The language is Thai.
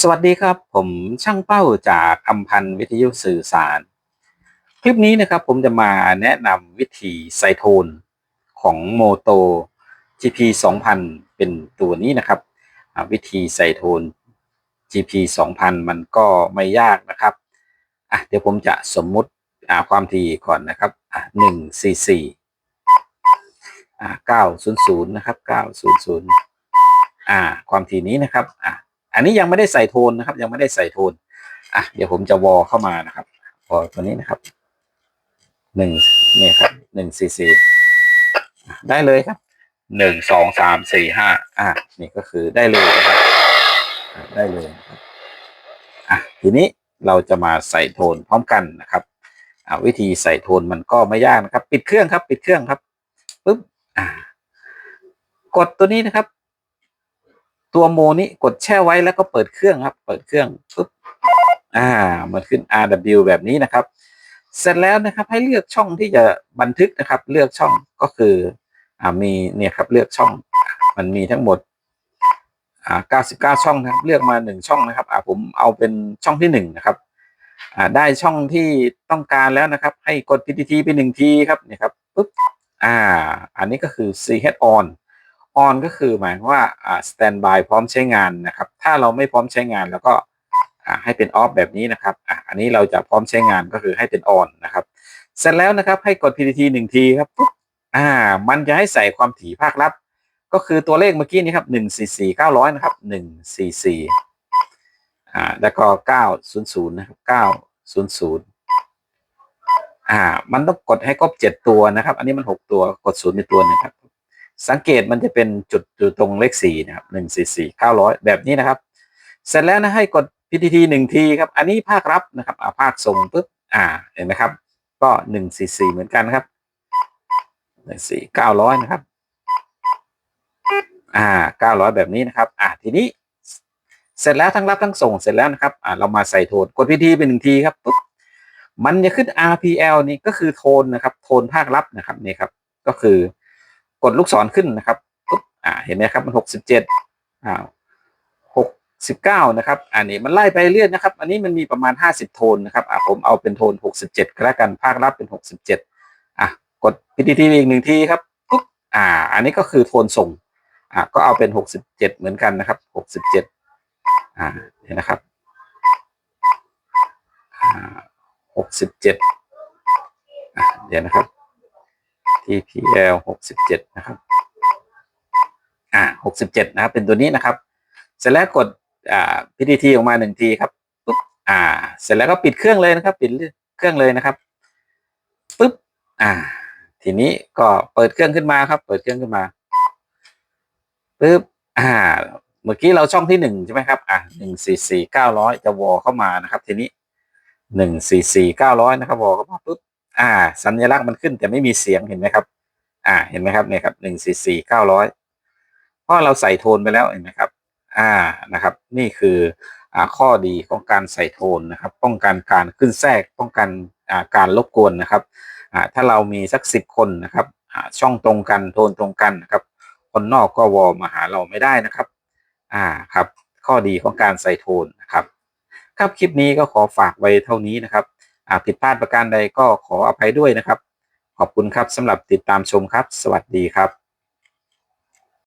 สวัสดีครับ ผมช่างเป้าจากอัมพันธ์วิทยุสื่อสาร คลิปนี้นะครับผมจะมาแนะนำวิธีไซโทนของโมโต GP 2000 เป็นตัวนี้นะครับ วิธีไซโทน GP 2000 มันก็ไม่ยากนะครับอะเดี๋ยวผมจะสมมุติความถี่ก่อนนะครับอะ1 cc อ่า900 นะครับ 900 อ่า ความถี่นี้นะครับ อะ อันนี้ยังไม่ได้ใส่โทนนะครับ ยังไม่ได้ใส่โทนอะเดี๋ยวผมจะวอลเข้ามานะครับวอลตัวนี้นะครับหนึ่งนี่ครับหนึ่งซีซีได้เลยครับหนึ่งสองสามสี่ห้าอะนี่ก็คือได้เลยนะครับได้เลยอะทีนี้เราจะมาใส่โทนพร้อมกันนะครับอะวิธีใส่โทนมันก็ไม่ยากนะครับ ปิดเครื่องครับ ปิดเครื่องครับปุ๊บอ่ากดตัวนี้นะครับ ตัวโมนี้กดแช่ไว้แล้วก็เปิดเครื่องครับ เปิดเครื่องปุ๊บอ่ามันขึ้น RW แบบนี้นะครับ เสร็จแล้วนะครับให้เลือกช่องที่จะบันทึกนะครับ เลือกช่องก็คืออ่ามีเนี่ยครับเลือกช่อง มันมีทั้งหมดอ่า99 ช่องนะครับ เลือกมาหนึ่งช่องนะครับอ่าผมเอาเป็นช่องที่หนึ่งนะครับอ่าได้ช่องที่ต้องการแล้วนะครับ ให้กด PTT ไปหนึ่งทีครับเนี่ยครับปุ๊บอ่า อันนี้ก็คือ CH on on ก็คือหมายว่าอ่า standby พร้อมใช้งานนะครับ ถ้าเราไม่พร้อมใช้งานแล้วก็อ่าให้เป็น off แบบนี้นะครับอ่าอันนี้เราจะพร้อมใช้งานก็คือให้เป็น on นะครับ เสร็จแล้วนะครับให้กด PTT หนึ่งทีครับปุ๊บอ่า มันจะให้ใส่ความถี่ภาคลับ ก็คือตัวเลขเมื่อกี้นี้ครับหนึ่งสี่สี่เก้าร้อยนะครับหนึ่งสี่สี่อ่าแล้วก็เก้าศูนย์ศูนย์นะครับเก้าศูนย์ศูนย์อ่า มันต้องกดให้ครบเจ็ดตัวนะครับ อันนี้มันหกตัวกดศูนย์ในตัวนึงครับ สังเกตมันจะเป็นจุดอยู่ตรงเลขสี่นะครับหนึ่งสี่สี่เก้าร้อยแบบนี้นะครับ เสร็จแล้วนะให้กด PTT หนึ่งทีครับ อันนี้ภาครับนะครับอ่าภาคส่งปุ๊บอ่าเห็นไหมครับ ก็หนึ่งสี่สี่เหมือนกันครับหนึ่งสี่เก้าร้อยนะครับ อ่าเก้าร้อยแบบนี้นะครับ อ่าทีนี้เสร็จแล้วทั้งรับทั้งส่งเสร็จแล้วนะครับอ่าเรามาใส่โทนกด PTT เป็นหนึ่งทีครับปุ๊บมันจะขึ้น RPL นี่ก็คือโทนนะครับ โทนภาครับนะครับนี่ครับ ก็คือ กดลูกศรขึ้นนะครับปุ๊บอ่าเห็นไหมครับมันหกสิบเจ็ดอ่าหกสิบเก้านะครับอันนี้มันไล่ไปเรื่อยนะครับ อันนี้มันมีประมาณห้าสิบโทนนะครับอ่าผมเอาเป็นโทนหกสิบเจ็ดก็แล้วกันภาครับเป็นหกสิบเจ็ดอะกด PTT อีกหนึ่งทีครับปุ๊บอ่า อันนี้ก็คือโทนส่งอ่าก็เอาเป็นหกสิบเจ็ดเหมือนกันนะครับหกสิบเจ็ดอ่าเห็นนะครับอ่าหกสิบเจ็ดอ่าเดี๋ยวนะครับ TPL หกสิบเจ็ดนะครับ อ่าหกสิบเจ็ดนะครับ เป็นตัวนี้นะครับ เสร็จแล้วกด อ่า PTT ออกมาหนึ่งทีครับปุ๊บ อ่า เสร็จแล้วก็ปิดเครื่องเลยนะครับ ปิดเครื่องเลยนะครับปุ๊บ อ่า ทีนี้ก็เปิดเครื่องขึ้นมาครับ เปิดเครื่องขึ้นมาปุ๊บ อ่า เมื่อกี้เราช่องที่หนึ่งใช่ไหมครับ อ่าหนึ่งสี่สี่เก้าร้อยจะวอเข้ามานะครับ ทีนี้หนึ่งสี่สี่เก้าร้อยนะครับวอเข้ามาปุ๊บ อ่า สัญลักษณ์มันขึ้นแต่ไม่มีเสียงเห็นไหมครับ อ่า เห็นไหมครับเนี่ยครับหนึ่งสี่สี่เก้าร้อยเพราะเราใส่โทนไปแล้วเห็นไหมครับ อ่านะครับ นี่คืออ่าข้อดีของการใส่โทนนะครับ ป้องกันการขึ้นแทรกป้องกันอ่าการรบกวนนะครับอ่าถ้าเรามีสักสิบคนนะครับอ่าช่องตรงกันโทนตรงกันนะครับ คนนอกก็วอลมาหาเราไม่ได้นะครับ อ่าครับ ข้อดีของการใส่โทนนะครับ ครับคลิปนี้ก็ขอฝากไว้เท่านี้นะครับ หากผิดพลาดประการใดก็ขออภัยด้วยนะครับ ขอบคุณครับสำหรับติดตามชมครับ สวัสดีครับ